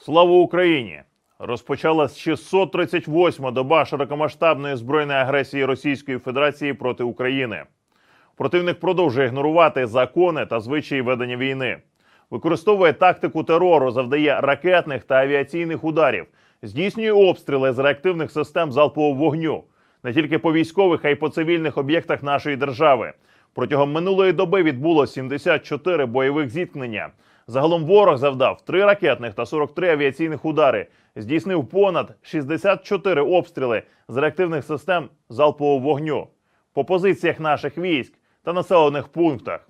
Слава Україні! Розпочалась 638-ма доба широкомасштабної збройної агресії Російської Федерації проти України. Противник продовжує ігнорувати закони та звичаї ведення війни, використовує тактику терору, завдає ракетних та авіаційних ударів, здійснює обстріли з реактивних систем залпового вогню не тільки по військових, а й по цивільних об'єктах нашої держави. Протягом минулої доби відбуло 74 бойових зіткнення. Загалом ворог завдав 3 ракетних та 43 авіаційних удари, здійснив понад 64 обстріли з реактивних систем залпового вогню по позиціях наших військ та населених пунктах.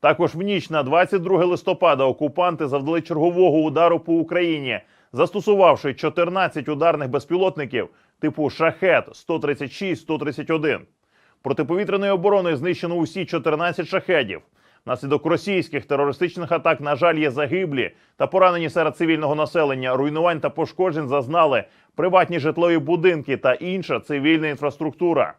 Також в ніч на 22 листопада окупанти завдали чергового удару по Україні, застосувавши 14 ударних безпілотників типу Шахет 136-131. Протиповітряною обороною знищено усі 14 шахедів. Внаслідок російських терористичних атак, на жаль, є загиблі та поранені серед цивільного населення. Руйнувань та пошкоджень зазнали приватні житлові будинки та інша цивільна інфраструктура.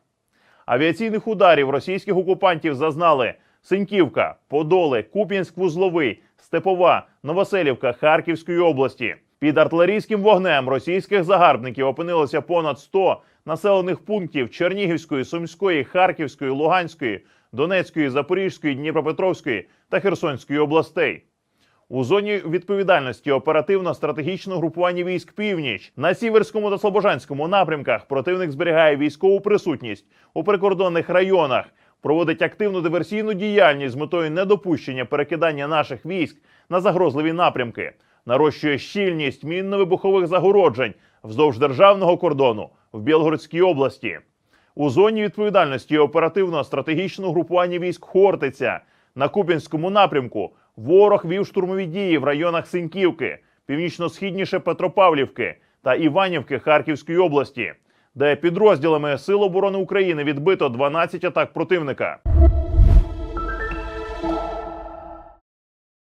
Авіаційних ударів російських окупантів зазнали Синьківка, Подоли, Куп'янськ-Вузловий, Степова, Новоселівка Харківської області. Під артилерійським вогнем російських загарбників опинилося понад 100 населених пунктів Чернігівської, Сумської, Харківської, Луганської, Донецької, Запорізької, Дніпропетровської та Херсонської областей. У зоні відповідальності оперативно-стратегічного групування військ Північ на сіверському та слобожанському напрямках противник зберігає військову присутність у прикордонних районах, проводить активну диверсійну діяльність з метою недопущення перекидання наших військ на загрозливі напрямки, нарощує щільність мінно-вибухових загороджень вздовж державного кордону в Білгородській області. У зоні відповідальності оперативно-стратегічного групування військ Хортиця на Куп'янському напрямку ворог вів штурмові дії в районах Синьківки, північно-східніше Петропавлівки та Іванівки Харківської області, де підрозділами Сил оборони України відбито 12 атак противника.